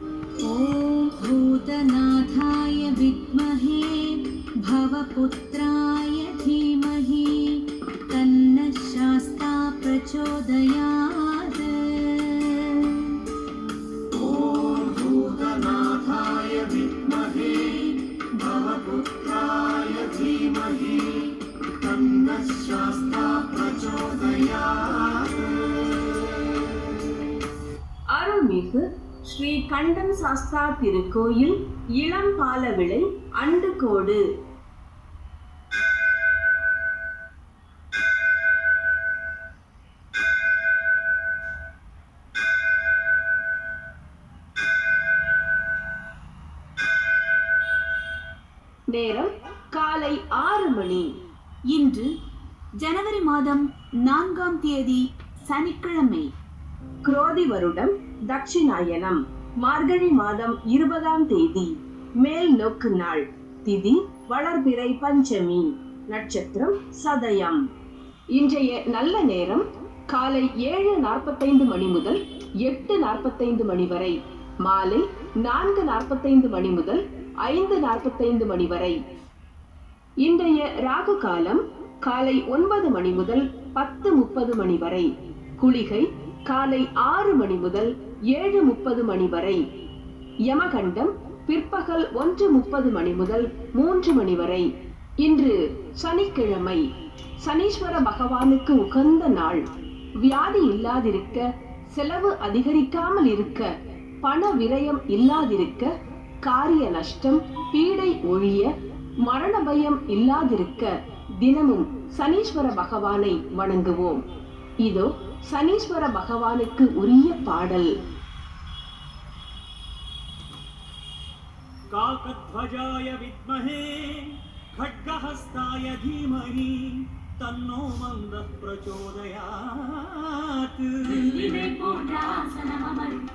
ॐ भूतनाथाय विद्महे भवपुत्राय धीमहि तन्न शास्ता प्रचोदयात् शास्ता प्रचोदयात् आरम्भिक ஸ்ரீ கண்டன் சாஸ்தா திருக்கோயில் இளம் பாலவிளை அண்டுகோடு. நேரம் காலை ஆறு மணி. இன்று ஜனவரி மாதம் நான்காம் தேதி சனிக்கிழமை. குரோதி வருடம் தட்சிணாயனம் மார்கழி மாதம் இருபதாம் தேதி மேல் நோக்கு நாள் திதி வளர்பிறை பஞ்சமி நட்சத்திரம் சதயம். இன்றைய நல்ல நேரம் காலை ஏழு நாற்பத்தைந்து மணி முதல் எட்டு நாற்பத்தைந்து மணி வரை மாலை நான்கு நாற்பத்தைந்து மணி முதல் ஐந்து நாற்பத்தைந்து மணி வரை. இன்றைய ராகு காலம் காலை ஒன்பது மணி முதல் பத்து முப்பது மணி வரை குளிகை காலை ஆறு மணி முதல் ஏழு முப்பது மணி வரை யமகண்டம் பிற்பகல் ஒன்று முப்பது மணி முதல் மூன்று மணி வரை. இன்று சனிக்கிழமை. சனீஸ்வர பகவானுக்கு உகந்த நாள். வியாதி இல்லாதிருக்க செலவு அதிகரிக்காமல் இருக்க பண விரயம் இல்லாதிருக்க காரிய நஷ்டம் பீடை ஒழிய மரண பயம் இல்லாதிருக்க தினமும் சனீஸ்வர பகவானை வணங்குவோம். இதோ சனீஸ்வர பகவானுக்கு உரிய பாடல் काकध्वजाय विद्महे खड्गहस्ताय धीमहि तन्नो मन्दः प्रचोदयात् இவை போன்ற ஆசனம் அமரும்